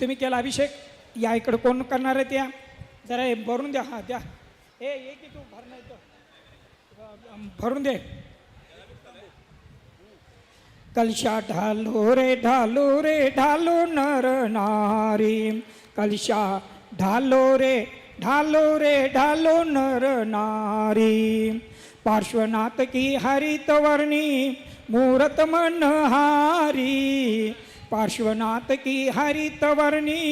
तुम्ही केला अभिषेक. या इकडं कोण करणार आहे त्या? जरा हे भरून द्या हा द्या. ए ये की तू भर नाही भरून दे. कलशा ढालो रे ढालो रे ढालो नर नारी. कलशा ढालो रे ढालो रे ढालो नर नारी. पार्श्वनाथ की हरित वर्णी मूरत मनहारी पार्श्वनाथ की हरित वर्णी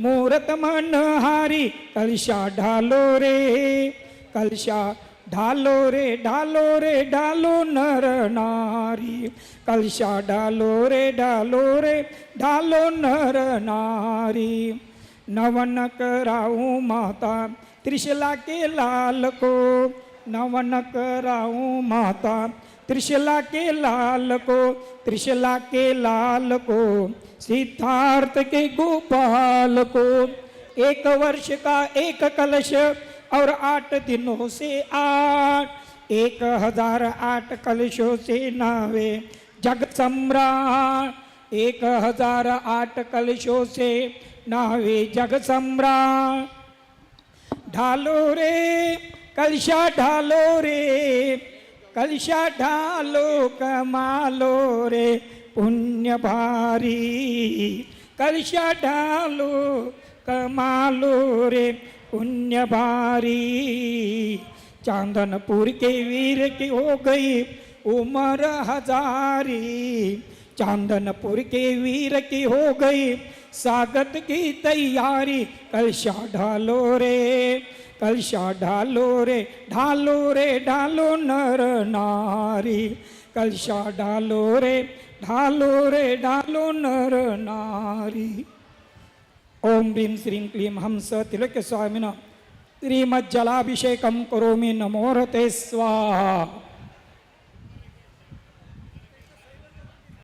मूरत मनहारी कलशा ढालो रे कलशा ढालो रे ढालो रे ढालो नर नारी कलशा ढालो रे ढालो रे ढालो नर नारी। नवन कराऊ माता त्रिशला के लाल को नवन कराऊ माता त्रिशला के लाल को त्रिशला के लाल को सिद्धार्थ के गोपाल को। एक वर्ष का एक कलश और आठ दिनों से आठ एक हजार आठ कलशों से नावे। जग सम्राट एक हजार आठ कलशों से नावे। जग सम्राट ढालो रे कलशा ढालो रे। कलशा ढालो कमालो रे पुण्य भारी। कलशा ढालो कमालो रे पुण्य भारी। चांदनपुर के वीर की हो गई उमर हजारी। चांदनपुर के वीर की हो गई स्वागत की तैयारी कलशा ढालो रे। कलशा ढालो रे ढालो रे ढालो नर नारी। कलशा ढालो रे ढालो रे ढालो नर नारी। ओम भीम श्रीं क्लीं हंस तिलक स्वामिन। श्रीमज्जलाभिषेकं करोमि नमोरते स्वाहा।